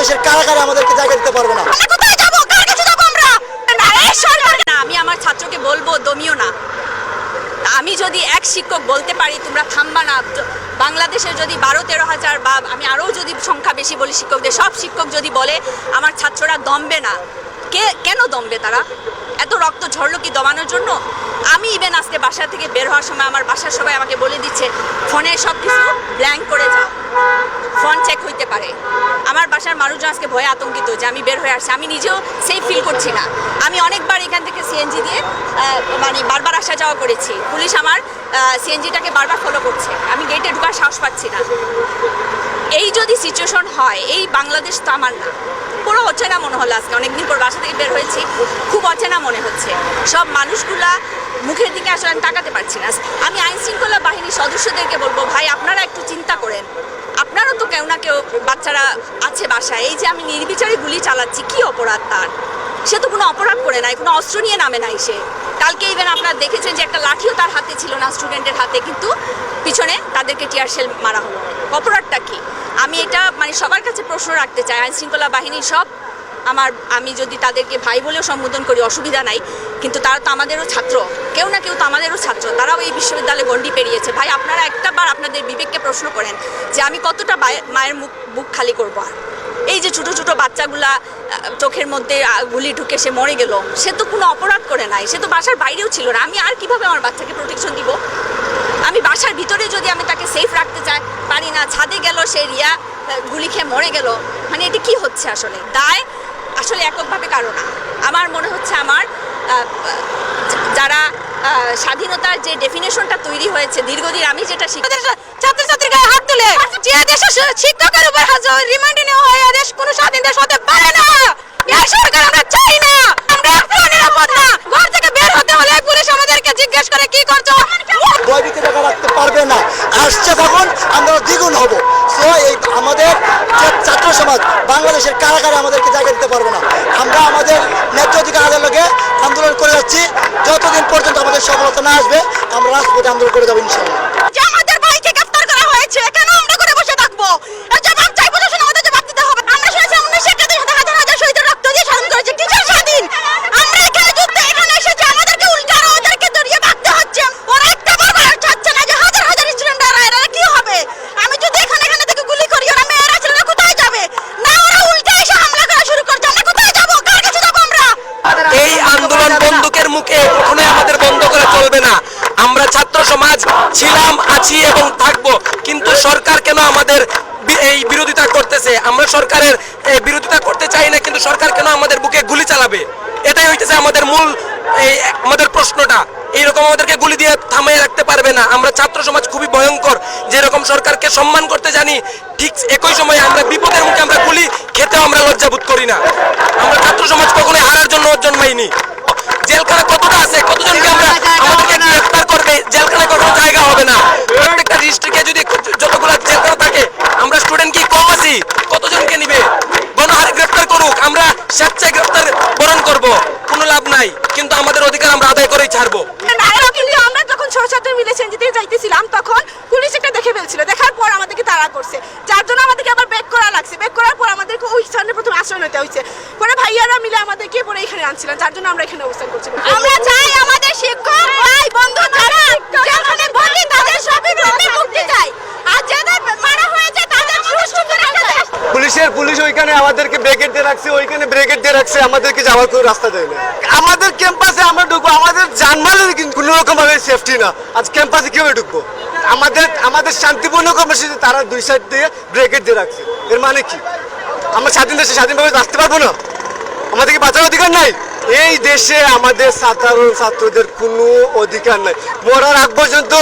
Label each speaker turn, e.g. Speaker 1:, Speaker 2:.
Speaker 1: বাংলাদেশের কারাগারে আমাদেরকে জায়গা দিতে পারবে না।
Speaker 2: আমি আমার ছাত্রকে বলব, দমিও না। আমি যদি এক শিক্ষক বলতে পারি, তোমরা থামবা না। বাংলাদেশে যদি বারো, তেরো হাজার বা আমি আরও যদি সংখ্যা বেশি বলি শিক্ষকদের, সব শিক্ষক যদি বলে, আমার ছাত্ররা দমবে না। কে, কেন দমবে তারা? এত রক্ত ঝরলো কি দমানোর জন্য? আমি ইভেন আজকে বাসা থেকে বের হওয়ার সময় আমার বাসার সবাই আমাকে বলে দিচ্ছে, ফোনে সব কিছু ব্ল্যাঙ্ক করে যাও ফোন চেক হইতে পারে আমার বাসার মানুষজন আজকে ভয়ে আতঙ্কিত যে আমি বের হয়ে আসছি। আমি নিজেও সেফ ফিল করছি না। আমি অনেকবার এখান থেকে সিএনজি দিয়ে মানে বারবার আসা যাওয়া করেছি। পুলিশ আমার সিএনজিটাকে বারবার ফলো করছে। আমি গেটে ঢুকার সাহস পাচ্ছি না। এই যদি সিচুয়েশন হয়, এই বাংলাদেশ তো আমার না। পুরো অচেনা মনে হলো আজকে, অনেকদিন পর বাসা থেকে বের হয়েছি, খুব অচেনা মনে হচ্ছে। সব মানুষগুলা মুখের দিকে আসলে আমি তাকাতে পারছি না। আমি আইন শৃঙ্খলা বাহিনীর সদস্যদেরকে বলব, ভাই, আপনারা একটু চিন্তা করেন। আপনারও তো কেউ না কেউ বাচ্চারা আছে বাসায়। এই যে আমি নির্বিচারে গুলি চালাচ্ছি, কি অপরাধ তার? সে তো কোনো অপরাধ করে নাই, কোনো অস্ত্র নিয়ে নামে নাই সে। কালকে ইভেন আপনারা দেখেছেন যে একটা লাঠিও তার হাতে ছিল না স্টুডেন্টের হাতে, কিন্তু পিছনে তাদেরকে টিয়ার শেল মারা হলো। অপরাধটা কি? আমি এটা মানে সবার কাছে প্রশ্ন রাখতে চাই আইন শৃঙ্খলা বাহিনী সব আমার, আমি যদি তাদেরকে ভাই বলেও সম্বোধন করি, অসুবিধা নাই, কিন্তু তারা তো আমাদেরও ছাত্র। কেউ না কেউ তো আমাদেরও ছাত্র, তারাও এই বিশ্ববিদ্যালয়ে গণ্ডি পেরিয়েছে। ভাই, আপনারা একটা বার আপনাদের বিবেককে প্রশ্ন করেন যে আমি কতটা মায়ের মুখ বুক খালি করব আর? এই যে ছোট ছোট বাচ্চাগুলা চোখের মধ্যে গুলি ঢুকে সে মরে গেল, সে তো কোনো অপরাধ করে নাই, সে তো বাসার বাইরেও ছিল না। আমি আর কীভাবে আমার বাচ্চাকে প্রোটেকশন দিব? আমি বাসার ভিতরে যদি আমি তাকে সেফ রাখতে চাই, পারি না, ছাদে গেল সে, রিয়া গুলি খেয়ে মরে গেল। মানে এটা কি হচ্ছে আসলে? দায় আসলে এককভাবে কারও না। আমার মনে হচ্ছে আমার যারা স্বাধীনতার যে ডেফিনেশনটা তৈরি হয়েছে, দীর্ঘদিন আমি যেটা শিখি গায়ে হাত তুলে যে দেশের শিক্ষকের উপর রিমান্ডে নেওয়া হয় দেশ কোনো স্বাধীন দেশ হতে পারে না। এই সরকার আমরা চাই না। আমরা একটু নিরাপদ না। ঘর থেকে বের হতে হলে পুলিশ আমাদেরকে জিজ্ঞেস করে কি করছ?
Speaker 1: ভয়ভীতি জায়গা রাখতে পারবে না। আসছে তখন আমরা দ্বিগুণ হব। সো এই আমাদের ছাত্র সমাজ বাংলাদেশের কারাগারে আমাদেরকে জায়গা দিতে পারবে না। আমরা আমাদের ন্যায্য অধিকার আদায়ের লগে আন্দোলন করে যাচ্ছি। যতদিন পর্যন্ত আমাদের সফলতা না আসবে আমরা রাজপথে আন্দোলন করে যাব ইনশাল্লাহ
Speaker 2: যে আমাদের ভাইকে গ্রেফতার করা হয়েছে কেন আমরা করে বসে থাকব এর জবাব চাই প্রশাসন আমাদের জবাব দিতে হবে আমরা শুনেছি উনিশ একাত্তর সাথে হাজার হাজার শহীদের রক্ত দিয়ে স্বাধীন করেছে কিসের স্বাধীন আমরা এখানে যুদ্ধ এখানে এসেছি আমাদেরকে উল্টানো ওদেরকে দড়িয়ে ভাগতে হচ্ছে ওরা একটা বার চাচ্ছে না যে হাজার হাজার স্টুডেন্টরা এরা কি হবে আমি যদি এখানে এখানে থেকে গুলি করি ওরা মেয়েরা ছেলেরা কোথায় যাবে না ওরা উল্টে এসে হামলা করা শুরু করছে আমরা কোথায় যাব কার কাছে যাব আমরা
Speaker 3: এই আন্দোলন বন্দুকের মুখে কখনোই আমাদের বন্ধ করা চলবে না আমরা ছাত্র সমাজ ছিলাম আছি এবং থাকব। কিন্তু সরকার কেন আমাদের এই বিরোধিতা করতেছে? আমরা সরকারের বিরোধিতা করতে চাই না কিন্তু সরকার কেন আমাদের বুকে গুলি চালাবে? এটাই হইতেছে আমাদের মূল এই আমাদের প্রশ্নটা। এইরকম আমাদেরকে গুলি দিয়ে থামিয়ে রাখতে পারবে না। আমরা ছাত্র সমাজ খুবই ভয়ঙ্কর। যেরকম সরকারকে সম্মান করতে জানি ঠিক একই সময়ে আমরা বিপদের মুখে আমরা গুলি খেতেও আমরা লজ্জাবোধ করি না। আমরা ছাত্র সমাজ কখনোই হারার জন্য জন্মাইনি। জেলখানা কতটা আছে? কতজনকে আমরা আমাদেরকে গ্রেফতার করবে? জেলখানায় ডিস্ট্রিক্টে যদি যতগুলো জেলখানা থাকে আমরা স্টুডেন্ট কি কম আছি? কতজনকে নিবে? গণহারে গ্রেফতার করুক আমরা স্বেচ্ছায় গ্রেফতার বরণ করব কোনো লাভ নাই কিন্তু আমাদের অধিকার আমরা আদায় করেই ছাড়বো।
Speaker 2: আমরা যখন ছোট ছাত্র মিলে সেনজিতে যাইতেছিলাম তখন পুলিশ একটা দেখে ফেলছিল দেখার পর আমাদেরকে তাড়া করছে। যার জন্য আমাদেরকে আবার ব্যাক করা লাগছে। ব্যাক করার পর আমাদেরকে ওই স্থানে প্রথম আশ্রয় নিতে হয়েছে। পরে ভাইয়ারা মিলে আমাদেরকে পরে এখানে আনছিলেন যার জন্য আমরা এখানে অবস্থান করছি। আমরা চাই আমাদের শিক্ষক ভাই বন্ধু যারা যেখানে বন্দি তাদের সবই বন্দি মুক্তি চাই আর যাদের মারা হয়েছে তাদের সুষ্ঠু করে একটা দেশ
Speaker 4: পুলিশের পুলিশ ওইখানে আমাদেরকে ব্রেকেট দিয়ে রাখছে, ওইখানে ব্রেকেট দিয়ে রাখছে, আমাদেরকে যাওয়ার কোনো রাস্তা দেয় না আমাদের ক্যাম্পাসে আমরা ঢুকবো, আমাদের জানমালের কিন্তু কোনো রকম ভাবে সেফটি না। আজ ক্যাম্পাসে কীভাবে ঢুকবো? আমাদের আমাদের শান্তিপূর্ণ কর্মসূচি তারা দুই সাইড দিয়ে ব্রেকেট দিয়ে রাখছে। এর মানে কি? আমরা স্বাধীন দেশে স্বাধীনভাবে বাঁচতে পারব না? আমাদের কি বাঁচার অধিকার নাই? এই দেশে আমাদের সাধারণ ছাত্রদের কোনো অধিকার নাই। মরার আগ পর্যন্ত